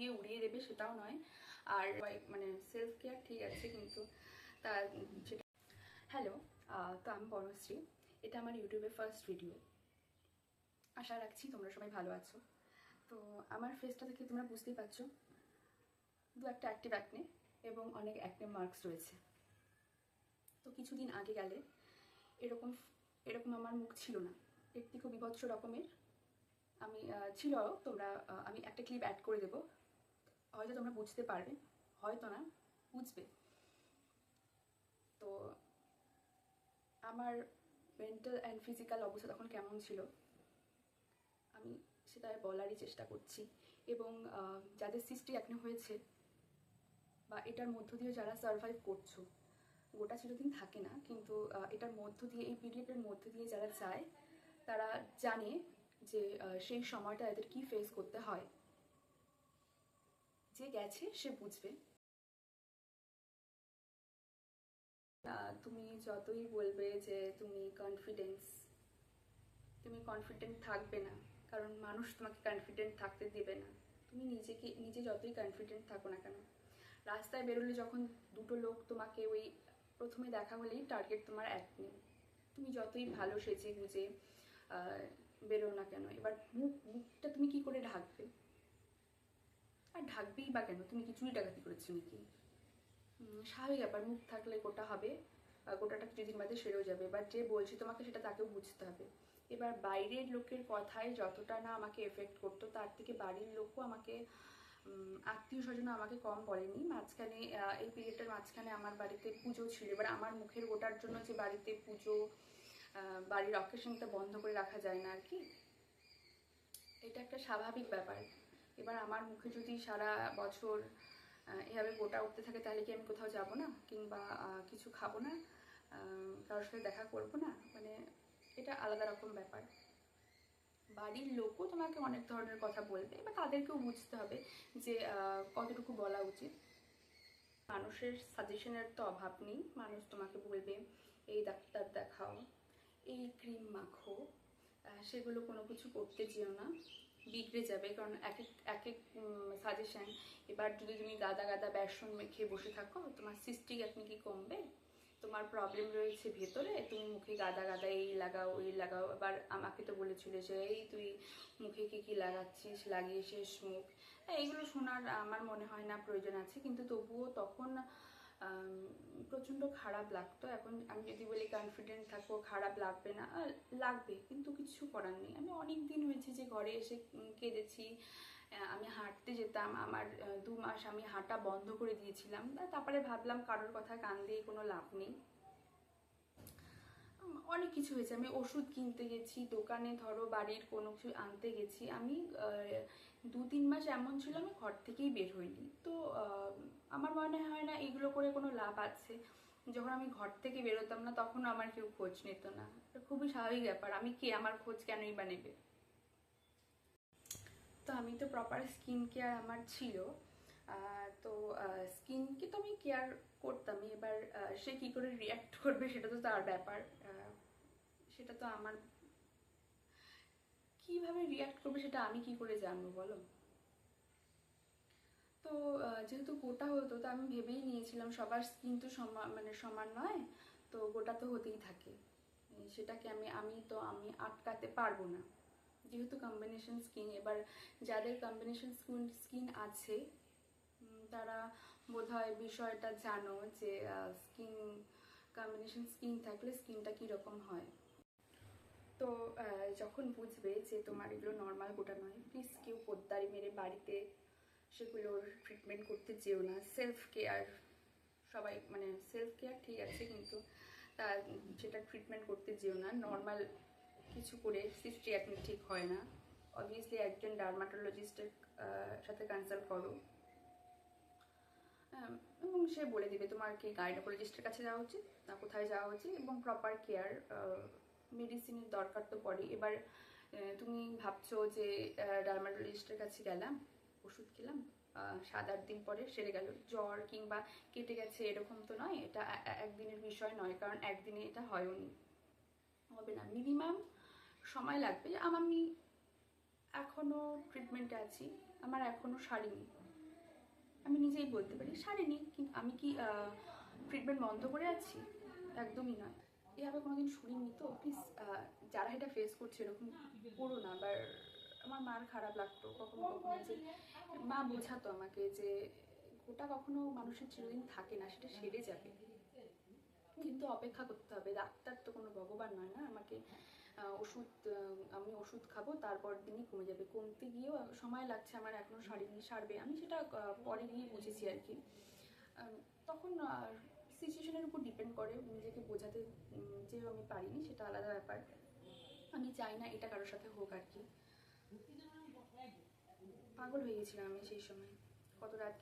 দিয়ে উড়িয়ে দেবে সেটাও নয়। আর মানে সেলফ কেয়ার ঠিক আছে কিন্তু তার সেটা হ্যালো তো আমি বনশ্রী। এটা আমার ইউটিউবের ফার্স্ট ভিডিও আশা রাখছি তোমরা সবাই ভালো আছো। তো আমার ফেসটা দেখে তোমরা বুঝতেই পারছ দু একটা অ্যাক্টিভ অ্যাকনে এবং অনেক অ্যাকনে মার্কস রয়েছে। তো কিছুদিন আগে গেলে এরকম এরকম আমার মুখ ছিল না। একটি খুব বিভৎস রকমের। আমি ছিল তোমরা আমি একটা ক্লিপ অ্যাড করে দেবো। হয়তো তোমরা বুঝতে পারবে, হয়তো না, বুঝবে। তো আমার মেন্টাল অ্যান্ড ফিজিক্যাল অবস্থা তখন কেমন ছিল? আমি সেটা বলারই চেষ্টা করছি। এবং যাদের সৃষ্টি এখন হয়েছে বা এটার মধ্য দিয়ে যারা সার্ভাইভ করছ, গোটা চিরদিন থাকে না, কিন্তু এটার মধ্য দিয়ে, এই পিরিয়ডের মধ্য দিয়ে যারা যায়, তারা জানে যে সেই সময়টা এদের কি ফেস করতে হয়। যে গেছে সে বুঝবে। তুমি যতই বলবে যে তুমি কনফিডেন্স তুমি কনফিডেন্ট থাকবে না, কারণ মানুষ তোমাকে কনফিডেন্ট থাকতে দেবে না। তুমি নিজেকে, নিজে যতই কনফিডেন্ট থাকো না কেন। রাস্তায় বেরোলে যখন দুটো লোক তোমাকে ওই প্রথমে দেখা হলেই টার্গেট তোমার এক নেই। তুমি যতই ভালো সেজে গুজে বেরো না কেন। এবার মুখ, মুখটা আর ঢাকবেই বা কেন? তুমি কি চুরি ডাকাতি করেছ নাকি? স্বাভাবিক ব্যাপার, মুখ থাকলে গোটা হবে গোটাটা কিছুদিন বাদে সেরেও যাবে। এবার যে বলছি তোমাকে, সেটা তাকেও বুঝতে হবে। এবার বাইরের লোকের কথায় যতটা না আমাকে এফেক্ট করতো, তার থেকে বাড়ির লোকও আমাকে আত্মীয় স্বজনও আমাকে কম বলেনি। মাঝখানে এই পিরিয়ডটার মাঝখানে আমার বাড়িতে পুজো ছিল। এবার আমার মুখের গোটার জন্য যে বাড়িতে পুজো বাড়ির অকেশনটা বন্ধ করে রাখা যায় না আর কি, এটা একটা স্বাভাবিক ব্যাপার। এবার আমার মুখে যদি সারা বছর এভাবে গোটা উঠতে থাকে, তাহলে কি আমি কোথাও যাব না? কিংবা কিছু খাব না? কারোর সাথে দেখা করব না? মানে এটা আলাদা রকম ব্যাপার। বাড়ির লোকও তোমাকে অনেক ধরনের কথা বলবে এবার তাদেরকেও বুঝতে হবে যে কতটুকু বলা উচিত। মানুষের সাজেশনের তো অভাব নেই। মানুষ তোমাকে বলবে, এই ডাক্তার দেখাও, এই ক্রিম মাখো সেগুলো কোনো কিছু করতে যেও না। বিগড়ে যাবে কারণ এক এক এক এক সাজেশন এবার যদি তুমি গাদা গাদা বেসন মেখে বসে থাকো তোমার সিস্টিক আপনি কি কমবে? তোমার প্রবলেম রয়েছে ভেতরে তুমি মুখে গাদা গাদা এই লাগাও ওই লাগাও। এবার আমাকে তো বলেছিল যে এই তুই মুখে কি কি লাগাচ্ছিস? লাগিয়ে শেষ মুখ? হ্যাঁ, এগুলো শোনার আমার মনে হয় না প্রয়োজন আছে কিন্তু তবুও তখন প্রচণ্ড খারাপ লাগতো। এখন আমি যদি বলি কনফিডেন্ট থাকব, খারাপ লাগবে না লাগবে, কিন্তু কিছু করার নেই। আমি অনেক দিন হয়েছে যে ঘরে এসে কেঁদেছি আমি হাঁটতে যেতাম, আমার দু মাস আমি হাঁটা বন্ধ করে দিয়েছিলাম। তারপরে ভাবলাম কারোর কথা কান দিয়ে কোনো লাভ নেই। অনেক কিছু হয়েছে। আমি ওষুধ কিনতে গেছি, দোকানে ধরো বাড়ির কোনো কিছু আনতে গেছি। আমি দু তিন মাস এমন ছিল আমি ঘর থেকেই বের হইনি। তো আমার মনে হয় না এগুলো করে কোনো লাভ আছে। যখন আমি ঘর থেকে বেরোতাম না, তখন আমার কেউ খোঁজ নিত না। খুবই স্বাভাবিক ব্যাপার। আমি কে? আমার খোঁজ কেনই বা নেবে? তো আমি তো প্রপার স্কিন কেয়ার আমার ছিল। তো স্কিনকে তো আমি কেয়ার করতামই। এবার সে কি করে রিয়াক্ট করবে সেটা তো তার ব্যাপার। সেটা তো আমার কীভাবে রিয়াক্ট করবে সেটা আমি কি করে জানব বলো? তো যেহেতু গোটা হতো, তো আমি ভেবেই নিয়েছিলাম সবার স্কিন তো সমান মানে সমান নয়, তো গোটা তো হতেই থাকে। সেটাকে আমি আমি তো, আমি আটকাতে পারব না। যেহেতু কম্বিনেশন স্কিন এবার যাদের কম্বিনেশন স্কিন স্কিন আছে তারা বোধহয় বিষয়টা জানো যে স্কিন কম্বিনেশন স্কিন থাকলে স্কিনটা কীরকম হয়। তো যখন বুঝবে যে তোমার এগুলো নর্মাল গোটা নয় প্লিজ কেউ পোদ্দারি মেরে বাড়িতে সেগুলোর ট্রিটমেন্ট করতে যেও না। সেলফ কেয়ার সবাই মানে সেলফ কেয়ার ঠিক আছে, কিন্তু তার সেটা ট্রিটমেন্ট করতে যেও না। নর্মাল কিছু করে এখন ঠিক হয় না। অবভিয়াসলি একজন ডার্মাটোলজিস্টের সাথে কনসাল্ট করো। এবং সে বলে দিবে তোমার কি গাইনোকোলজিস্টের কাছে যাওয়া উচিত, না কোথায় যাওয়া উচিত, এবং প্রপার কেয়ার মেডিসিনের দরকার তো পড়ে এবার তুমি ভাবছ যে ডার্মাটোলজিস্টের কাছে গেলাম, ওষুধ খেলাম সাত আট দিন পরে সেরে গেল। জ্বর কিংবা কেটে গেছে এরকম তো নয়, এটা একদিনের বিষয় নয়, কারণ একদিনে এটা হয়ও নি হবে না মিনিমাম সময় লাগবে। আমি এখনও ট্রিটমেন্টে আছি, আমার এখনও সারিনি। আমি নিজেই বলতে পারি, সারিনি কিন্তু আমি কি ট্রিটমেন্ট বন্ধ করে আছি? একদমই নয়। এভাবে কোনোদিন শুনিনি তো প্লিজ যারা এটা ফেস করছে এরকম করো না বা আমার মার খারাপ লাগতো, কখনো কখনো যে মা বোঝাতো আমাকে যে ওটা কখনো মানুষের চিরদিন থাকে না, সেটা সেরে যাবে। কিন্তু অপেক্ষা করতে হবে, ডাক্তার তো কোনো ভগবান নয় না, আমাকে ওষুধ আমি ওষুধ খাব, তারপর দিনই কমে যাবে। কমতে গিয়েও সময় লাগছে আমার, এখনও সারিনি, সারবে। আমি সেটা পরে গিয়ে বুঝেছি আর কি। তখন সিচুয়েশনের উপর ডিপেন্ড করে নিজেকে বোঝাতে যে আমি পারিনি সেটা আলাদা ব্যাপার। আমি চাই না এটা কারোর সাথে হোক আর কি। পাগল হয়ে গেছিলাম আমি সেই সময়। কত রাত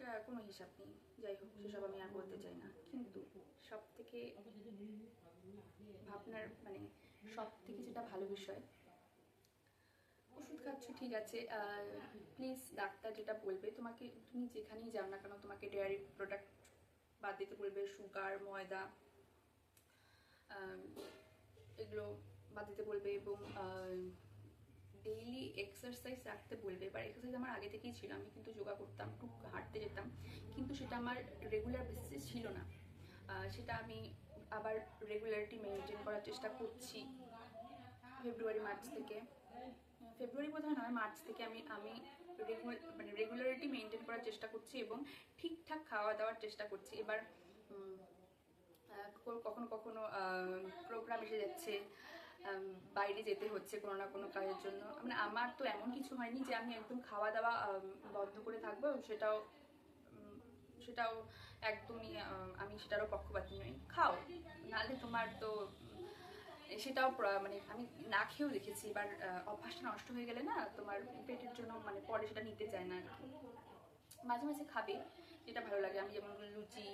আহ, কোনো হিসাব নেই। যাই হোক সেসব আমি আর বলতে চাই না। কিন্তু সব থেকে ভাবনার মানে সব থেকে যেটা ভালো বিষয় খাচ্ছ ঠিক আছে প্লিজ ডাক্তার যেটা বলবে, তোমাকে, তুমি যেখানেই যাও না কেন, তোমাকে ডেয়ারি প্রোডাক্ট বাদ দিতে বলবে সুগার ময়দা এগুলো বাদ দিতে বলবে এবং ডেইলি এক্সারসাইজ রাখতে বলবে। এবার এক্সারসাইজ আমার আগে থেকেই ছিল, আমি কিন্তু যোগা করতাম টুক হাঁটতে যেতাম, কিন্তু সেটা আমার রেগুলার বেসিসে ছিল না। সেটা আমি আবার রেগুলারিটি মেনটেন করার চেষ্টা করছি ফেব্রুয়ারি মার্চ থেকে। ফেব্রুয়ারি বোধহয় নয়, মার্চ থেকে আমি আমি মানে রেগুলারিটি মেনটেন করার চেষ্টা করছি এবং ঠিকঠাক খাওয়া দাওয়ার চেষ্টা করছি। এবার কখনো কখনো প্রোগ্রাম এসে যাচ্ছে বাইরে যেতে হচ্ছে কোনো না কোনো কাজের জন্য। মানে আমার তো এমন কিছু হয়নি যে আমি একদম খাওয়া দাওয়া বন্ধ করে থাকব সেটাও সেটাও একদমই আমি সেটারও পক্ষপাতী নই। খাও, নাহলে তোমার তো সেটাও মানে আমি না খেয়েও দেখেছি, এবার অভ্যাসটা নষ্ট হয়ে গেলে না তোমার পেটের জন্য মানে পরে সেটা নিতে চায় না মাঝে মাঝে খাবে, যেটা ভালো লাগে। আমি যেমন লুচি,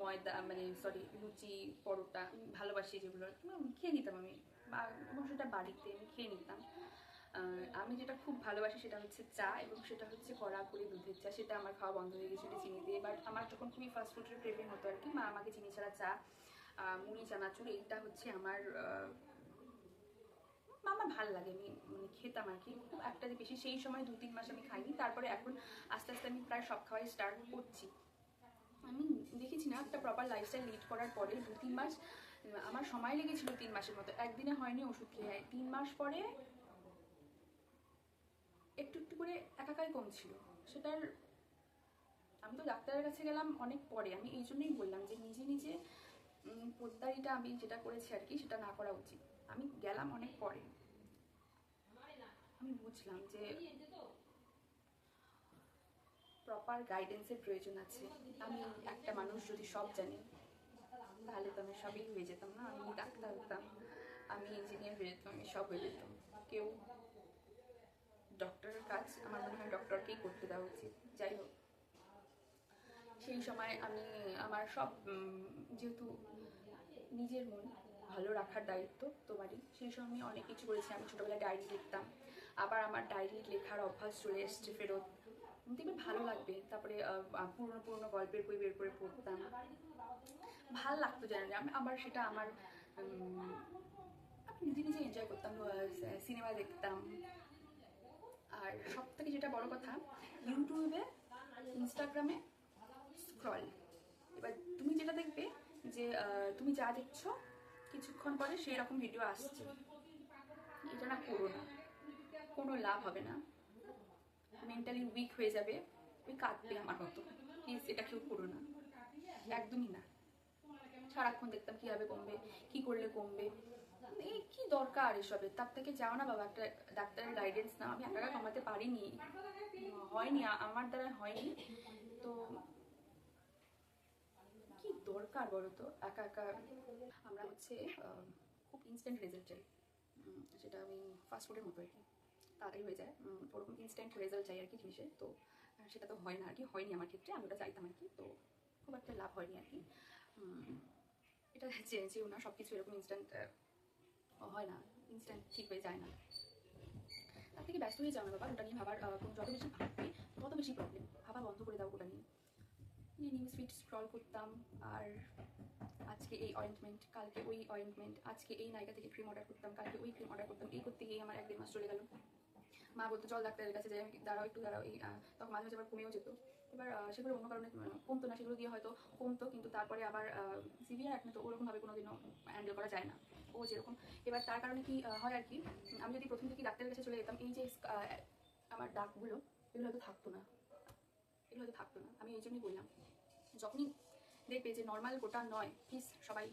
ময়দা মানে সরি লুচি, পরোটা, ভালোবাসি যেগুলো খেয়ে নিতাম আমি। এবং সেটা বাড়িতে আমি খেয়ে নিতাম। আমি যেটা খুব ভালোবাসি সেটা হচ্ছে চা এবং সেটা হচ্ছে কড়া করে দুধের চা। সেটা আমার খাওয়া বন্ধ হয়ে গেছিল চিনি দিয়ে। বাট আমার যখন খুবই ফাস্ট ফুডের ক্রেভিং হতো আর কি, মা আমাকে চিনি ছাড়া চা মুড়ি চানাচুর, এইটা হচ্ছে আমার আমার ভালো লাগে। আমি মানে খেতাম আর কি। খুব একটা বেশি সেই সময় দু তিন মাস আমি খাইনি। তারপরে এখন আস্তে আস্তে আমি প্রায় সব খাওয়াই স্টার্ট করছি। আমি দেখেছি না, একটা প্রপার লাইফস্টাইল লিড করার পরে দু তিন মাস আমার সময় লেগেছিল তিন মাসের মতো। একদিনে হয়নি ওষুধ খেয়ে। তিন মাস পরে একটু একটু করে একাকাই কমছিল। সেটার, আমি তো ডাক্তারের কাছে গেলাম অনেক পরে। আমি এই জন্যই বললাম যে নিজে নিজে পোদ্দারিটা আমি যেটা করেছি আর কি, সেটা না করা উচিত। আমি গেলাম অনেক পরে। আমি বুঝলাম যে প্রপার গাইডেন্সের প্রয়োজন আছে। আমি একটা মানুষ যদি সব জানি, তাহলে তো আমি সবই হয়ে যেতাম না। আমি ডাক্তার হতাম, আমি ইঞ্জিনিয়ার হয়ে যেতাম, আমি সব হয়ে যেতাম। কেউ ডক্টরের কাজ আমার মনে হয় ডক্টরকেই করতে দেওয়া উচিত। যাই হোক, সেই সময় আমি আমার সব যেহেতু নিজের মন ভালো রাখার দায়িত্ব তোমারই। সেই সময় আমি অনেক কিছু করেছি। আমি ছোটোবেলায় ডায়েরি লিখতাম। আবার আমার ডায়েরি লেখার অভ্যাস চলে এসছে ফেরত। দেখবে ভালো লাগবে। তারপরে পুরনো পুরনো গল্পের বই বের করে পড়তাম। ভালো লাগতো জানি আমি আবার সেটা আমার নিজে নিজে এনজয় করতাম সিনেমা দেখতাম। আর সব থেকে যেটা বড় কথা ইউটিউবে ইনস্টাগ্রামে স্ক্রল এবার তুমি যেটা দেখবে যে তুমি যা দেখছ, কিছুক্ষণ পরে সেই রকম ভিডিও আসছে। এটা না করো না কোনো লাভ হবে না। মেন্টালি উইক হয়ে যাবে। ওই কাঁদবে আমার মতো। প্লিজ এটা কেউ করো না। একদমই না। সারাক্ষণ দেখতাম কীভাবে কমবে, কি করলে কমবে। এই কি দরকার এসবের? তার থেকে যাও না বাবা, একটা ডাক্তারের গাইডেন্স না আমি একা কমাতে পারিনি। হয়নি আমার দ্বারা হয়নি। তো দরকার বলো তো একা একা আমরা হচ্ছে খুব ইনস্ট্যান্ট রেজাল্ট চাই। সেটা আমি ফাস্টফুডের মতো আর কি। তাড়াতাড়ি হয়ে যায়। ওরকম ইনস্ট্যান্ট রেজাল্ট চাই আর কি জিনিসে। তো সেটা তো হয় না আর কি হয়নি আমার ক্ষেত্রে। আমি ওটা চাইতাম আর কি। তো খুব একটা লাভ হয়নি আর কি। এটা চেয়ে চেয়েও না সব কিছু এরকম ইনস্ট্যান্ট হয় না। ইনস্ট্যান্ট ঠিক হয়ে যায় না। তার থেকে ব্যস্ত হয়ে যাও না বাবা ওটা নিয়ে ভাবার কোনো যত বেশি ভাববে তত বেশি প্রবলেম ভাবা বন্ধ করে দাও ওটা নিয়ে। নিয়ে নিউজ ফিড স্ক্রল করতাম, আর আজকে এই অয়েন্টমেন্ট কালকে ওই অয়েন্টমেন্ট আজকে এই নায়িকা থেকে ক্রিম অর্ডার করতাম, কালকে ওই ক্রিম অর্ডার করতাম, এই করতে গিয়ে আমার এক দেড় মাস চলে গেল। মা বলতো, চল ডাক্তারের কাছে যাই দাঁড়াও একটু, দাঁড়াও, এই তখন মাঝে মাঝে আবার কমেও যেত। এবার সেগুলো অন্য কারণে কমতো না, সেগুলো দিয়ে হয়তো কমতো, কিন্তু তারপরে আবার সিভিয়ার একনে তো ওরকমভাবে কোনোদিনও হ্যান্ডেল করা যায় না। ও যেরকম, এবার তার কারণে কি হয় আর কি, আমি যদি প্রথম থেকে ডাক্তারের কাছে চলে যেতাম, এই যে আমার ডাকগুলো এগুলো হয়তো থাকতো না। এগুলো থাকতো না। আমি এই জন্যই বললাম, যখনই দেখবে যে নর্মাল গোটা নয় প্লিজ সবাই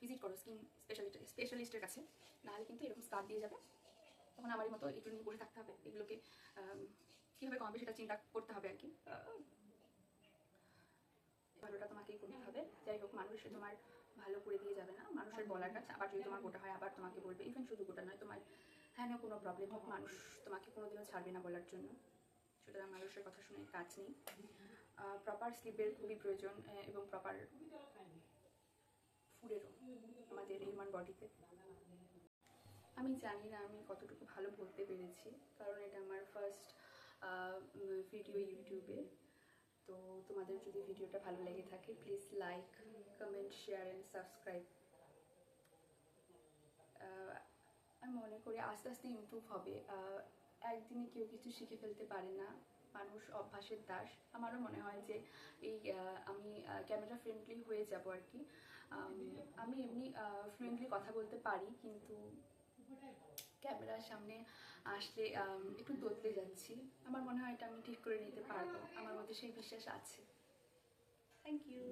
ভিজিট করো স্কিন স্পেশালিস্ট স্পেশালিস্টের কাছে, নাহলে কিন্তু এরকম স্কার দিয়ে যাবে। তখন আমারই মতো এগুলো নিয়ে বসে থাকতে হবে। এগুলোকে কীভাবে কমবে সেটা চিন্তা করতে হবে আর কি ভালোটা তোমাকেই করতে হবে। যাই হোক, মানুষ তোমার ভালো করে দিয়ে যাবে না। মানুষের বলাটা আবার যদি তোমার গোটা হয়, আবার তোমাকে বলবে। ইভেন শুধু গোটা নয়, তোমার হ্যাঁ না কোনো প্রবলেম হোক, মানুষ তোমাকে কোনোদিনও ছাড়বে না বলার জন্য। সুতরাং মানুষের কথা শুনে কাজ নেই। প্রপার স্লিপের খুবই প্রয়োজন এবং প্রপার ফুডেরও আমাদের হিউম্যান বডিতে। আমি জানি না আমি কতটুকু ভালো বলতে পেরেছি, কারণ এটা আমার ফার্স্ট ভিডিও ইউটিউবে তো তোমাদের যদি ভিডিওটা ভালো লেগে থাকে please like comment share and subscribe আমি মনে করি আস্তে আস্তে ইম্প্রুভ হবে। একদিনে কেউ কিছু শিখে ফেলতে পারে না মানুষ অভ্যাসের দাস। আমারও মনে হয় যে এই আমি ক্যামেরা ফ্রেন্ডলি হয়ে যাব আর কি। আম, এমনি ফ্লুয়েন্টলি কথা বলতে পারি কিন্তু ক্যামেরার সামনে আসলে একটু দোতলে যাচ্ছি। আমার মনে হয় এটা আমি ঠিক করে নিতে পারব। আমার মধ্যে সেই বিশ্বাস আছে। Thank you